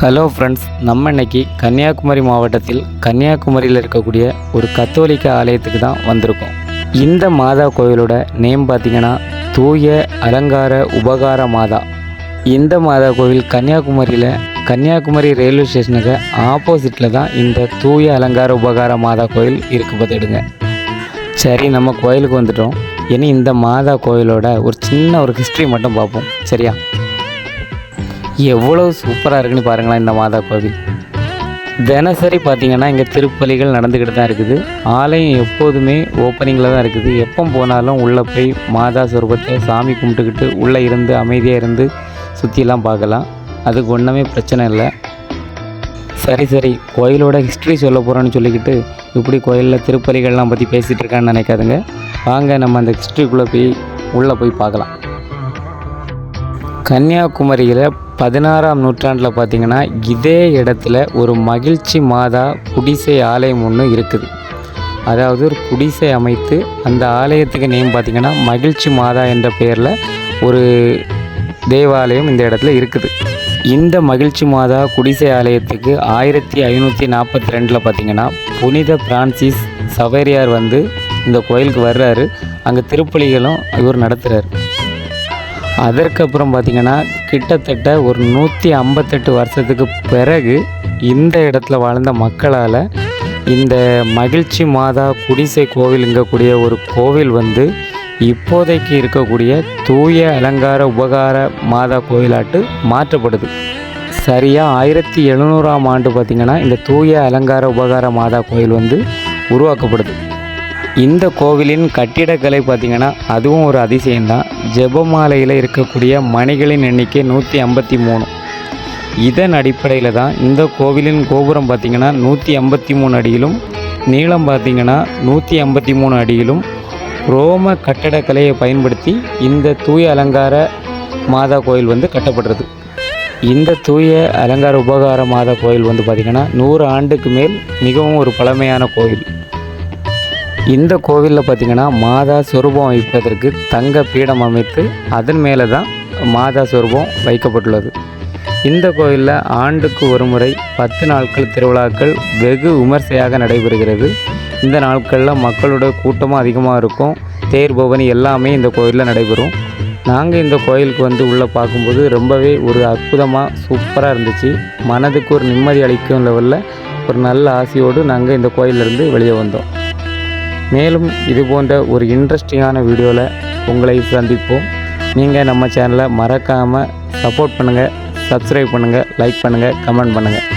Hello friends நம்ம இன்னைக்கு கன்னியாகுமரி மாவட்டத்தில் கன்னியாகுமரியில் இருக்கக்கூடிய ஒரு கத்தோலிக்க ஆலயத்துக்கு தான் வந்திருக்கோம். இந்த மாதா கோயிலோட நேம் பார்த்தீங்கன்னா தூய அலங்கார உபகார மாதா. இந்த மாதா கோவில் கன்னியாகுமரியில் கன்னியாகுமரி ரயில்வே ஸ்டேஷனுக்கு ஆப்போசிட்டில் தான் இந்த தூய அலங்கார உபகார மாதா கோயில் இருக்கு பார்த்துடுங்க. சரி நம்ம கோயிலுக்கு வந்துட்டோம். இனி இந்த மாதா கோயிலோட ஒரு சின்ன ஒரு ஹிஸ்ட்ரி மட்டும் பார்ப்போம். சரியா? எவ்வளோ சூப்பராக இருக்குன்னு பாருங்களேன் இந்த மாதா கோவில். தினசரி பார்த்திங்கன்னா இங்கே திருப்பலிகள் நடந்துக்கிட்டு தான் இருக்குது. ஆலயம் எப்போதுமே ஓப்பனிங்கில் தான் இருக்குது. எப்போ போனாலும் உள்ளே போய் மாதா சொரூபத்தை சாமி கும்பிட்டுக்கிட்டு உள்ளே இருந்து அமைதியாக இருந்து சுற்றிலாம் பார்க்கலாம். அதுக்கு ஒன்றுமே பிரச்சனை இல்லை. சரி சரி. கோயிலோட ஹிஸ்ட்ரி சொல்ல போகிறோன்னு சொல்லிக்கிட்டு இப்படி கோயிலில் திருப்பலிகள்லாம் பற்றி பேசிகிட்டு இருக்கான்னு நினைக்காதுங்க. வாங்க நம்ம அந்த ஹிஸ்ட்ரிக்குள்ளே போய் உள்ளே போய் பார்க்கலாம். கன்னியாகுமரியில் பதினாறாம் நூற்றாண்டில் பார்த்தீங்கன்னா இதே இடத்துல ஒரு மகிழ்ச்சி மாதா குடிசை ஆலயம் ஒன்று இருக்குது. அதாவது ஒரு குடிசை அமைத்து அந்த ஆலயத்துக்கு நேம் பார்த்தீங்கன்னா மகிழ்ச்சி மாதா என்ற பெயரில் ஒரு தேவாலயம் இந்த இடத்துல இருக்குது. இந்த மகிழ்ச்சி மாதா குடிசை ஆலயத்துக்கு ஆயிரத்தி ஐநூற்றி நாற்பத்தி ரெண்டில் பார்த்திங்கன்னா புனித பிரான்சிஸ் சவேரியார் வந்து இந்த கோயிலுக்கு வர்றாரு. அங்கே திருப்பலிகளும் இவர் நடத்துகிறார் அதற்கப்புறம் பார்த்திங்கன்னா கிட்டத்தட்ட ஒரு நூற்றி ஐம்பத்தெட்டு வருஷத்துக்கு பிறகு இந்த இடத்துல வாழ்ந்த மக்களால் இந்த மகிழ்ச்சி மாதா குடிசை கோவிலுங்கக்கூடிய ஒரு கோவில் வந்து இப்போதைக்கு இருக்கக்கூடிய தூய அலங்கார உபகார மாதா கோவிலாட்டு மாற்றப்படுது. சரியாக ஆயிரத்தி எழுநூறாம் ஆண்டு பார்த்திங்கன்னா இந்த தூய அலங்கார உபகார மாதா கோயில் வந்து உருவாக்கப்படுது. இந்த கோவிலின் கட்டிடக்கலை பார்த்திங்கன்னா அதுவும் ஒரு அதிசயம்தான். ஜெபமாலையில் இருக்கக்கூடிய மணிகளின் எண்ணிக்கை நூற்றி ஐம்பத்தி மூணு. இதன் அடிப்படையில் தான் இந்த கோவிலின் கோபுரம் பார்த்திங்கன்னா நூற்றி ஐம்பத்தி மூணு அடியிலும் நீளம் பார்த்திங்கன்னா நூற்றி ஐம்பத்தி மூணு அடியிலும் ரோம கட்டடக்கலையை பயன்படுத்தி இந்த தூய அலங்கார மாதா கோயில் வந்து கட்டப்படுறது இந்த தூய அலங்கார உபகார மாதா கோயில் வந்து பார்த்திங்கன்னா நூறு ஆண்டுக்கு மேல் மிகவும் ஒரு பழமையான கோயில் இந்த கோவிலில் பார்த்திங்கன்னா மாதா சொரூபம் வைப்பதற்கு தங்க பீடம் அமைத்து அதன் மேலே தான் மாதா சொரூபம் வைக்கப்பட்டுள்ளது. இந்த கோயிலில் ஆண்டுக்கு ஒரு முறை பத்து நாட்கள் திருவிழாக்கள் வெகு விமர்சையாக நடைபெறுகிறது. இந்த நாட்களில் மக்களோட கூட்டமும் அதிகமாக இருக்கும். தேர் பவனி எல்லாமே இந்த கோயிலில் நடைபெறும். நாங்கள் இந்த கோயிலுக்கு வந்து உள்ளே பார்க்கும்போது ரொம்பவே ஒரு அற்புதமாக சூப்பராக இருந்துச்சு. மனதுக்கு ஒரு நிம்மதி அளிக்கும் லெவலில் ஒரு நல்ல ஆசையோடு நாங்கள் இந்த கோயிலிருந்து வெளியே வந்தோம். மேலும் இது போன்ற ஒரு இன்ட்ரெஸ்டிங்கான வீடியோவில் உங்களை சந்திப்போம். நீங்கள் நம்ம சேனலை மறக்காமல் சப்போர்ட் பண்ணுங்கள் சப்ஸ்கிரைப் பண்ணுங்கள் லைக் பண்ணுங்கள் கமெண்ட் பண்ணுங்கள்